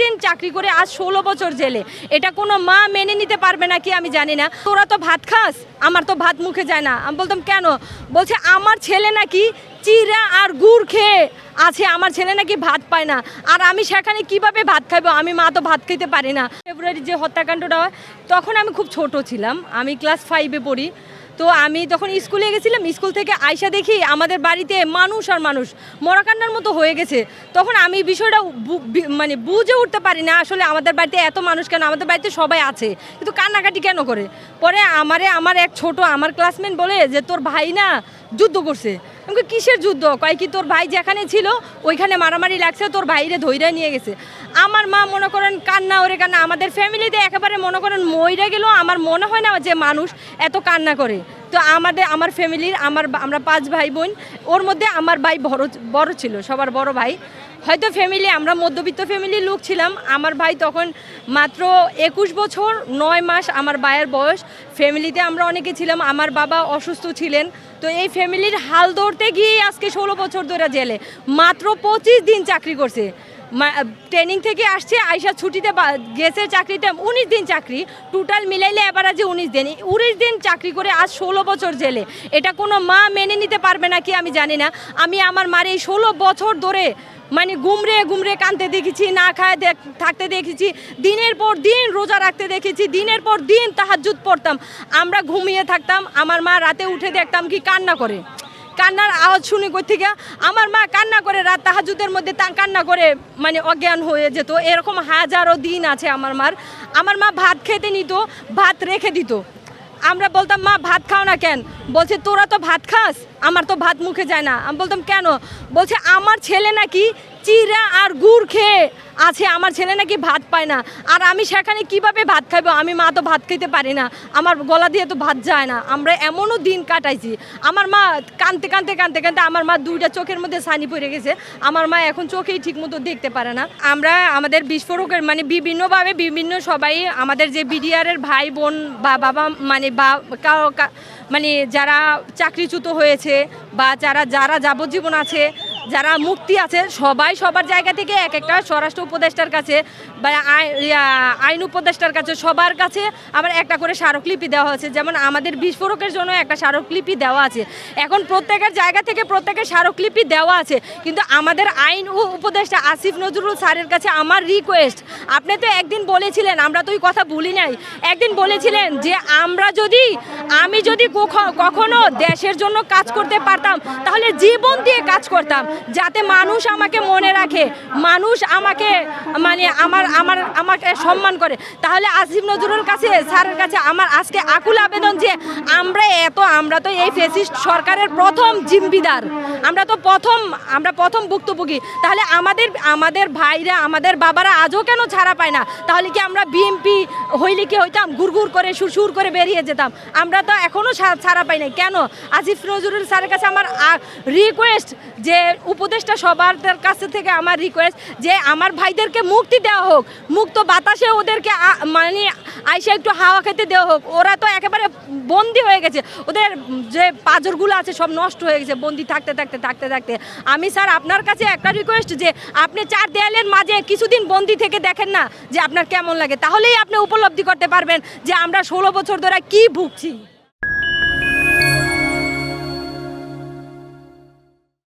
দিন চাকরি করে আজ ষোলো বছর জেলে। এটা কোনো মা মেনে নিতে পারবে না কি আমি জানি না। তোরা তো ভাত খাস, আমার তো ভাত মুখে যায় না। আমি বলতাম, কেন? বলছে, আমার ছেলে নাকি চিরা আর গুড় খেয়ে আছে, আমার ছেলে নাকি ভাত পায় না। আর আমি সেখানে কীভাবে ভাত খাব আমি মা তো ভাত খেতে পারি না। ফেব্রুয়ারি যে হত্যাকাণ্ডটা হয়, তখন আমি খুব ছোট ছিলাম। আমি ক্লাস ফাইভে পড়ি। তো আমি তখন স্কুলে গেছিলাম স্কুল থেকে আয়সা দেখি আমাদের বাড়িতে মানুষ আর মানুষ মরাকান্নার মতো হয়ে গেছে। তখন আমি বিষয়টা মানে বুঝে উঠতে পারি না আসলে আমাদের বাড়িতে এত মানুষ কেন? আমাদের বাড়িতে সবাই আছে কিন্তু কান্নাকাটি কেন করে? পরে আমারে আমার এক ছোট আমার ক্লাসমেট বলে যে তোর ভাই না যুদ্ধ করছে। আমি কই, কিসের যুদ্ধ? কয় কি তোর ভাই যেখানে ছিল ওইখানে মারামারি লাগছে তোর ভাইরে ধৈর্য নিয়ে গেছে। আমার মা মনে করেন কান্না ওরে কান্না। আমাদের ফ্যামিলিতে একেবারে মনে করেন মইরা গেল আমার মনে হয় না যে মানুষ এত কান্না করে। তো আমাদের, আমার ফ্যামিলির আমার আমরা পাঁচ ভাই বোন ওর মধ্যে আমার ভাই বড় বড় ছিল, সবার বড় ভাই। হয়তো ফ্যামিলি আমরা মধ্যবিত্ত ফ্যামিলির লোক ছিলাম। আমার ভাই তখন মাত্র একুশ বছর, নয় মাস আমার ভাইয়ের বয়স। ফ্যামিলিতে আমরা অনেকে ছিলাম, আমার বাবা অসুস্থ ছিলেন। তো এই ফ্যামিলির হাল ধরতে গিয়ে আজকে ষোলো বছর ধরে জেলে। মাত্র পঁচিশ দিন চাকরি করছে। ট্রেনিং থেকে আসছে আইসা ছুটিতে গেছে চাকরিতে, উনিশ দিন চাকরি। টোটাল মিলাইলে এবার আছে উনিশ দিন। উনিশ দিন চাকরি করে আজ ষোলো বছর জেলে। এটা কোনো মা মেনে নিতে পারবে না কি আমি জানি না। আমি আমার মার এই ষোলো বছর ধরে মানে গুমরে গুমরে কানতে দেখেছি, না খায় থাকতে দেখেছি, দিনের পর দিন রোজা রাখতে দেখেছি, দিনের পর দিন তাহাজুদ পড়তাম। আমরা ঘুমিয়ে থাকতাম, আমার মা রাতে উঠে দেখতাম কি কান্না করে। কান্নার আওয়াজ শুনি কই থেকে? আমার মা কান্না করে রাত তাহাজুদের মধ্যে তা কান্না করে মানে অজ্ঞান হয়ে যেত। এরকম হাজারো দিন আছে আমার মার। আমার মা ভাত খেতে নিত, ভাত রেখে দিত। আমরা বলতাম, মা, ভাত খাও না কেন? বলছে, তোরা তো ভাত খাস? আমার তো ভাত মুখে যায় না। আমি বলতাম, কেন? বলছে, আমার ছেলে নাকি চিরা আর গুড় খেয়ে আছে, আমার ছেলে নাকি ভাত পায় না। আর আমি সেখানে কীভাবে ভাত খাইবো? আমি মা তো ভাত খেতে পারি না। আমার গলা দিয়ে তো ভাত যায় না। আমরা এমনও দিন কাটাইছি। আমার মা কানতে কানতে কানতে কানতে আমার মা দুইটা চোখের মধ্যে সানি পড়ে গেছে। আমার মা এখন চোখেই ঠিক মতো দেখতে পারে না। আমরা আমাদের বিস্ফোরকের মানে বিভিন্নভাবে বিভিন্ন সবাই আমাদের যে বিডিআরের ভাই, বোন বা বাবা মানে বা মানে যারা চাকরিচ্যুত হয়েছে বা যারা যারা যাবজ্জীবন আছে যারা মুক্তি আছে সবাই সবার জায়গা থেকে এক একটা স্বরাষ্ট্র উপদেষ্টার কাছে বা আই- আইন উপদেষ্টার কাছে সবার কাছে আবার একটা করে স্মারকলিপি দেওয়া হয়েছে। যেমন আমাদের বিস্ফোরকের জন্য একটা স্মারকলিপি দেওয়া আছে। এখন প্রত্যেকের জায়গা থেকে প্রত্যেকের স্মারকলিপি দেওয়া আছে। কিন্তু আমাদের আইন ও উপদেষ্টা আসিফ নজরুল স্যারের কাছে আমার রিকোয়েস্ট আপনি তো একদিন বলেছিলেন, আমরা তো ওই কথা ভুলি নাই। একদিন বলেছিলেন যে আমরা যদি, আমি যদি কখ- কখনো দেশের জন্য কাজ করতে পারতাম, তাহলে জীবন দিয়ে কাজ করতাম। যাতে মানুষ আমাকে মনে রাখে, মানুষ আমাকে মানে আমার আমার, আমাকে সম্মান করে। তাহলে আসিফ নজরুল কাছে, স্যারের কাছে আমার আজকে আকুল আবেদন যে আমরা এত, আমরা তো এই ফেসিস্ট সরকারের প্রথম জিম্বিদার। আমরা তো প্রথম, আমরা প্রথম ভুক্তভোগী। তাহলে আমাদের আমাদের ভাইরা, আমাদের বাবারা আজও কেন ছাড়া পায় না? তাহলে কি আমরা বিএমপি হইলে কি হইতাম? গুড়গুড় করে সুর করে বেরিয়ে যেতাম? আমরা তো এখনও ছাড়া পাই নাই। কেন? আসিফ নজরুল স্যারের কাছে আমার রিকোয়েস্ট যে উপদেষ্টা সবার কাছে থেকে আমার রিকোয়েস্ট যে আমার ভাইদেরকে মুক্তি দেওয়া হোক। মুক্ত বাতাসে ওদেরকে মানে আইসা একটু হাওয়া খেতে দেওয়া হোক। ওরা তো একেবারে বন্দি হয়ে গেছে। ওদের যে পাজরগুলো আছে সব নষ্ট হয়ে গেছে বন্দি থাকতে থাকতে থাকতে থাকতে। আমি স্যার আপনার কাছে একটা রিকোয়েস্ট যে আপনি চার দেয়ালের মাঝে কিছুদিন বন্দি থেকে দেখেন না যে আপনার কেমন লাগে। তাহলেই আপনি উপলব্ধি করতে পারবেন যে আমরা ষোলো বছর ধরে কি ভুগছি।